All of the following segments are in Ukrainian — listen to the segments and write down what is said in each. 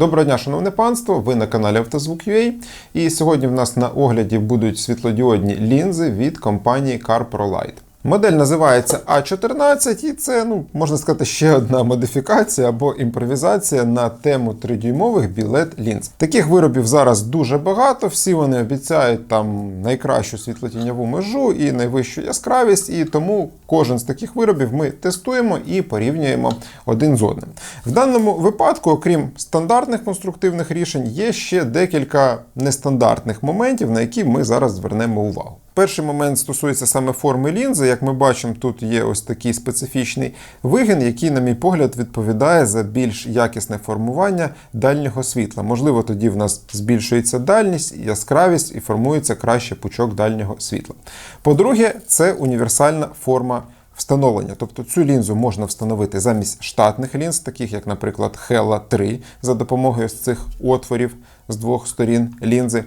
Доброго дня, шановне панство! Ви на каналі Автозвук.ua і сьогодні в нас на огляді будуть світлодіодні лінзи від компанії CarProLight. Модель називається А14, і це, ну, можна сказати, ще одна модифікація або імпровізація на тему 3-дюймових білет лінз. Таких виробів зараз дуже багато. Всі вони обіцяють там найкращу світлотіньову межу і найвищу яскравість, і тому кожен з таких виробів ми тестуємо і порівнюємо один з одним. В даному випадку, окрім стандартних конструктивних рішень, є ще декілька нестандартних моментів, на які ми зараз звернемо увагу. Перший момент стосується саме форми лінзи. Як ми бачимо, тут є ось такий специфічний вигін, який, на мій погляд, відповідає за більш якісне формування дальнього світла. Можливо, тоді в нас збільшується дальність, яскравість і формується краще пучок дальнього світла. По-друге, це універсальна форма. Встановлення, тобто цю лінзу можна встановити замість штатних лінз, таких як, наприклад, Hella 3, за допомогою цих отворів з двох сторін лінзи.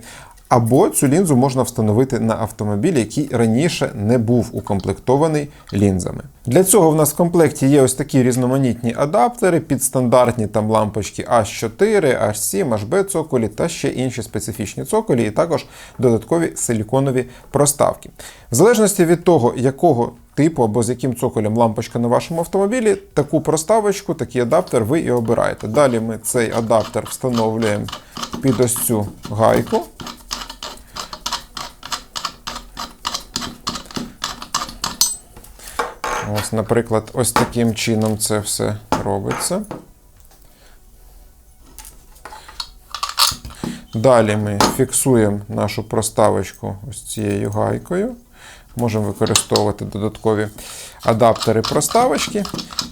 Або цю лінзу можна встановити на автомобіль, який раніше не був укомплектований лінзами. Для цього в нас в комплекті є ось такі різноманітні адаптери під стандартні там лампочки H4, H7, HB цоколі та ще інші специфічні цоколі, і також додаткові силіконові проставки. В залежності від того, якого типу або з яким цоколем лампочка на вашому автомобілі, таку проставочку, такий адаптер ви і обираєте. Далі ми цей адаптер встановлюємо під ось цю гайку. Ось, наприклад, ось таким чином це все робиться. Далі ми фіксуємо нашу проставочку ось цією гайкою. Можемо використовувати додаткові адаптери проставочки.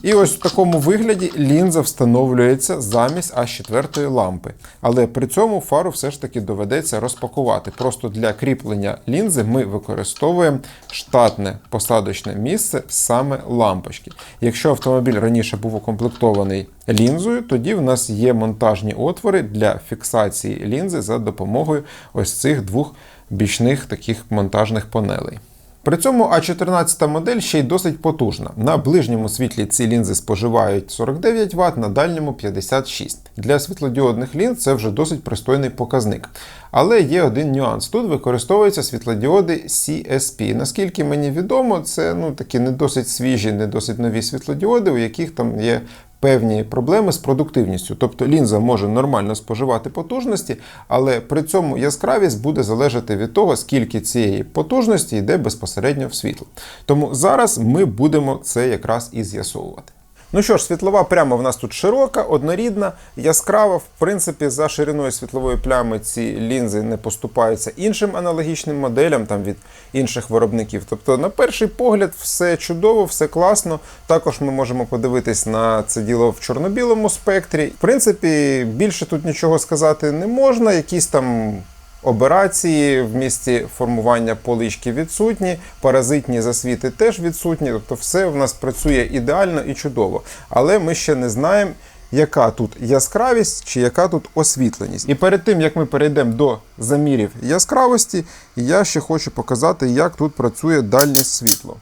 І ось в такому вигляді лінза встановлюється замість А4 лампи. Але при цьому фару все ж таки доведеться розпакувати. Просто для кріплення лінзи ми використовуємо штатне посадочне місце саме лампочки. Якщо автомобіль раніше був укомплектований лінзою, тоді в нас є монтажні отвори для фіксації лінзи за допомогою ось цих двох бічних таких монтажних панелей. При цьому А14 модель ще й досить потужна. На ближньому світлі ці лінзи споживають 49 Вт, на дальньому 56. Для світлодіодних лінз це вже досить пристойний показник. Але є один нюанс. Тут використовуються світлодіоди CSP. Наскільки мені відомо, це ну, такі не досить свіжі, не досить нові світлодіоди, у яких там є певні проблеми з продуктивністю. Тобто лінза може нормально споживати потужності, але при цьому яскравість буде залежати від того, скільки цієї потужності йде безпосередньо в світло. Тому зараз ми будемо це якраз і з'ясовувати. Ну що ж, світлова пряма в нас тут широка, однорідна, яскрава. В принципі, за шириною світлової плями ці лінзи не поступаються іншим аналогічним моделям там від інших виробників. Тобто, на перший погляд, все чудово, все класно. Також ми можемо подивитись на це діло в чорно-білому спектрі. В принципі, більше тут нічого сказати не можна. Якісь там. Операції в місці формування полички відсутні, паразитні засвіти теж відсутні, тобто все в нас працює ідеально і чудово. Але ми ще не знаємо, яка тут яскравість чи яка тут освітленість. І перед тим як ми перейдемо до замірів яскравості, я ще хочу показати, як тут працює дальнє світло.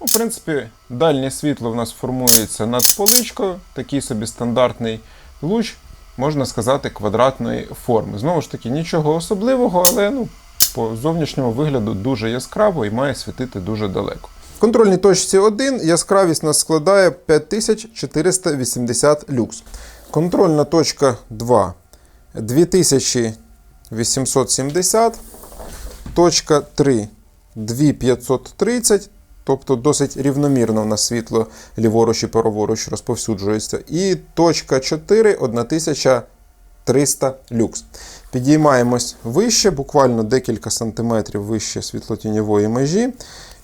Ну, В принципі, дальнє світло в нас формується над поличкою, такий собі стандартний луч можна сказати, квадратної форми. Знову ж таки, нічого особливого, але ну, по зовнішньому вигляду дуже яскраво і має світити дуже далеко. В контрольній точці 1 яскравість нас складає 5480 люкс. Контрольна точка 2 2870. Точка 3 2530. Тобто досить рівномірно в нас світло ліворуч і праворуч розповсюджується. І точка 4 1300 люкс. Підіймаємось вище, буквально декілька сантиметрів вище світлотіньової межі.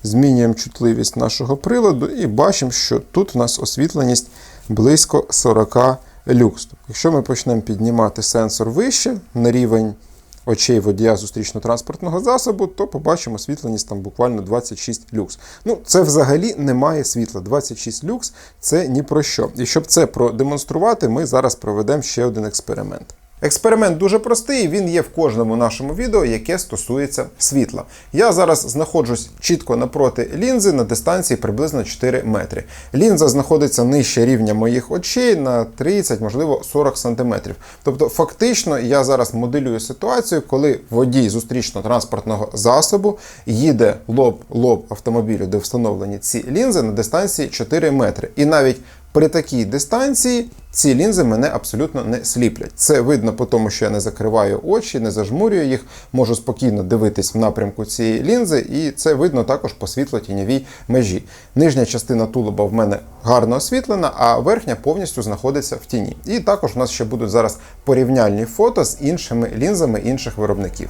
Змінюємо чутливість нашого приладу і бачимо, що тут в нас освітленість близько 40 люкс. Якщо ми почнемо піднімати сенсор вище на рівень очей водія зустрічно-транспортного засобу, то побачимо світленість там буквально 26 люкс. Ну, це взагалі немає світла. 26 люкс це ні про що. І щоб це продемонструвати, ми зараз проведемо ще один експеримент. Експеримент дуже простий, він є в кожному нашому відео, яке стосується світла. Я зараз знаходжусь чітко напроти лінзи на дистанції приблизно 4 метри. Лінза знаходиться нижче рівня моїх очей на 30, можливо, 40 сантиметрів. Тобто, фактично, я зараз моделюю ситуацію, коли водій зустрічно-транспортного засобу їде лоб-лоб автомобілю, де встановлені ці лінзи на дистанції 4 метри. І навіть при такій дистанції ці лінзи мене абсолютно не сліплять. Це видно по тому, що я не закриваю очі, не зажмурюю їх, можу спокійно дивитись в напрямку цієї лінзи, і це видно також по світло-тіньовій межі. Нижня частина тулуба в мене гарно освітлена, а верхня повністю знаходиться в тіні. І також у нас ще будуть зараз порівняльні фото з іншими лінзами інших виробників.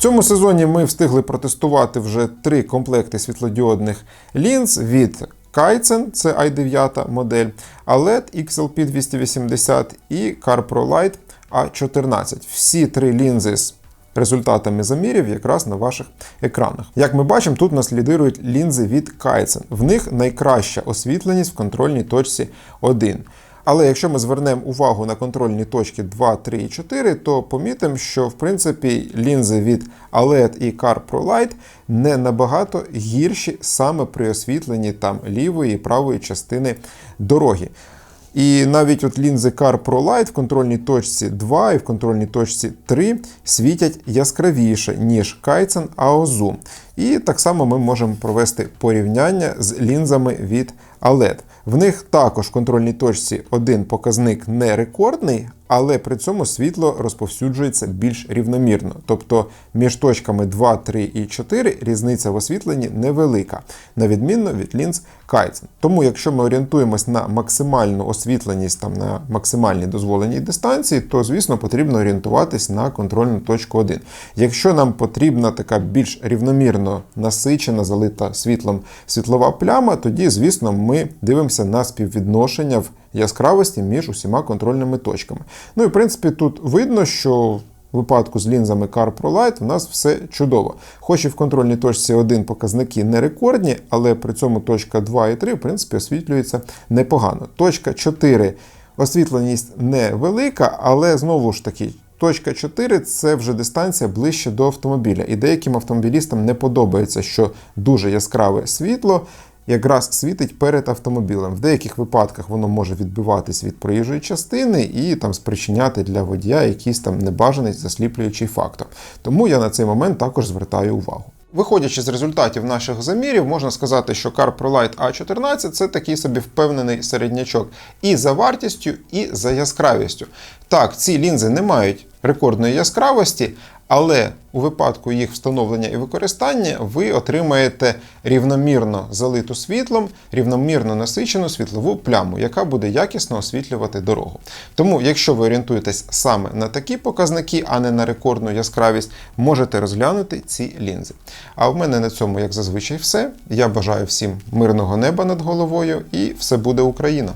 В цьому сезоні ми встигли протестувати вже три комплекти світлодіодних лінз від Kaizen, це i9 модель, ALED XLP 280 і CarPro Light A14. Всі три лінзи з результатами замірів якраз на ваших екранах. Як ми бачимо, тут нас лідирують лінзи від Kaizen. В них найкраща освітленість в контрольній точці 1. Але якщо ми звернемо увагу на контрольні точки 2, 3 і 4, то помітимо, що в принципі лінзи від ALED і CarPro Light не набагато гірші саме при освітленні там лівої і правої частини дороги. І навіть от лінзи CarPro Light в контрольній точці 2 і в контрольній точці 3 світять яскравіше, ніж Kaizen AOZoom. І так само ми можемо провести порівняння з лінзами від ALED. В них також в контрольній точці один показник не рекордний, але при цьому світло розповсюджується більш рівномірно. Тобто між точками 2, 3 і 4 різниця в освітленні невелика, на відмінно від лінз Kaizen. Тому, якщо ми орієнтуємось на максимальну освітленість там на максимальній дозволеній дистанції, то звісно потрібно орієнтуватись на контрольну точку 1. Якщо нам потрібна така більш рівномірно насичена, залита світлом світлова пляма, тоді, звісно, ми дивимося на співвідношення в яскравості між усіма контрольними точками. Ну і в принципі тут видно, що в випадку з лінзами CarPro Light у нас все чудово. Хоч і в контрольній точці 1 показники не рекордні, але при цьому точка 2 і 3 в принципі освітлюється непогано. Точка 4 освітленість невелика, але знову ж таки. Точка 4 це вже дистанція ближче до автомобіля. І деяким автомобілістам не подобається, що дуже яскраве світло якраз світить перед автомобілем. В деяких випадках воно може відбиватись від проїжджої частини і там спричиняти для водія якийсь там небажаний засліплюючий фактор. Тому я на цей момент також звертаю увагу. Виходячи з результатів наших замірів, можна сказати, що CarPro Light A14 це такий собі впевнений середнячок і за вартістю, і за яскравістю. Так, ці лінзи не мають рекордної яскравості, але у випадку їх встановлення і використання ви отримаєте рівномірно залиту світлом, рівномірно насичену світлову пляму, яка буде якісно освітлювати дорогу. Тому, якщо ви орієнтуєтесь саме на такі показники, а не на рекордну яскравість, можете розглянути ці лінзи. А в мене на цьому, як зазвичай, все. Я бажаю всім мирного неба над головою і все буде Україна!